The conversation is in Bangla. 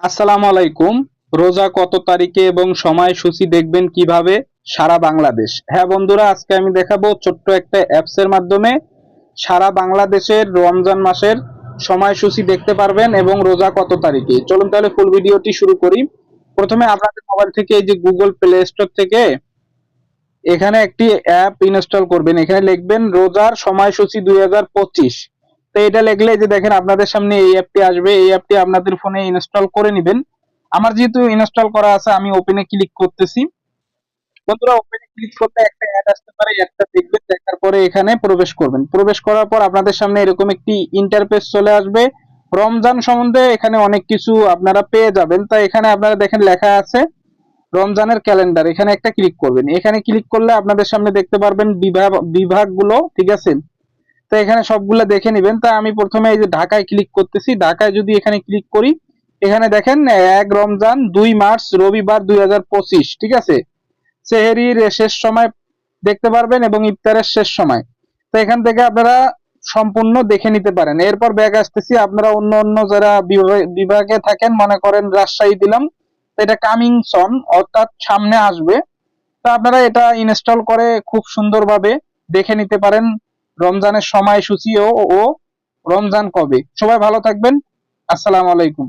আসসালামু আলাইকুম। রোজা কত তারিখে এবং সময়সূচি দেখবেন কীভাবে? সারা বাংলাদেশ। হ্যাঁ বন্ধুরা, আজকে আমি দেখাবো ছোট্ট একটা অ্যাপস এর মাধ্যমে সারা বাংলাদেশের রমজান মাসের সময়সূচি দেখতে পারবেন এবং রোজা কত তারিখে। চলুন তাহলে ফুল ভিডিওটি শুরু করি। প্রথমে আপনাদের মোবাইল থেকে এই যে গুগল প্লে স্টোর থেকে এখানে একটি অ্যাপ ইনস্টল করবেন। এখানে লিখবেন রোজার সময়সূচি দুই হাজার পঁচিশ। তো এটা লিখলে যে দেখেন আপনাদের সামনে এই অ্যাপটি আসবে, এই অ্যাপটি আপনাদের ফোনে ইনস্টল করে নেবেন। আমার যেহেতু ইনস্টল করা আছে, আমি ওপেনে ক্লিক করতেছি। বন্ধুরা ওপেনে ক্লিক করতে একটা অ্যাড আসতে পারে অ্যাডটা দেখবেন, দেখার পরে এখানে প্রবেশ করবেন। প্রবেশ করার পর আপনাদের সামনে এরকম একটি ইন্টারফেস চলে আসবে। রমজান সম্বন্ধে এখানে অনেক কিছু আপনারা পেয়ে যাবেন। তাই এখানে আপনারা দেখেন লেখা আছে, রমজানের ক্যালেন্ডার এখানে একটা ক্লিক করবেন। এখানে ক্লিক করলে আপনাদের সামনে দেখতে পারবেন বিভাগ বিভাগগুলো, ঠিক আছে? তো এখানে সবগুলা দেখে নেবেন। তা আমি প্রথমে এই যে ঢাকায় ক্লিক করতেছি। ঢাকায় যদি এখানে ক্লিক করি, এখানে দেখেন, এক রমজান, দুই মার্চ, রবিবার, দুই হাজার পঁচিশ, ঠিক আছে? সেহেরির শেষ সময় দেখতে পারবেন এবং ইফতারের শেষ সময়। তো এখান থেকে আপনারা সম্পূর্ণ দেখে নিতে পারেন। এরপর ব্যাগ আসতেছি। আপনারা অন্য অন্য যারা বিভাগে- থাকেন, মনে করেন রাজশাহী দিলাম, এটা কামিং সন অর্থাৎ সামনে আসবে। তো আপনারা এটা ইনস্টল করে খুব সুন্দরভাবে দেখে নিতে পারেন। রমজানের সময়সূচি ও ও রমজান কবে? সবাই ভালো থাকবেন। আসসালামু আলাইকুম।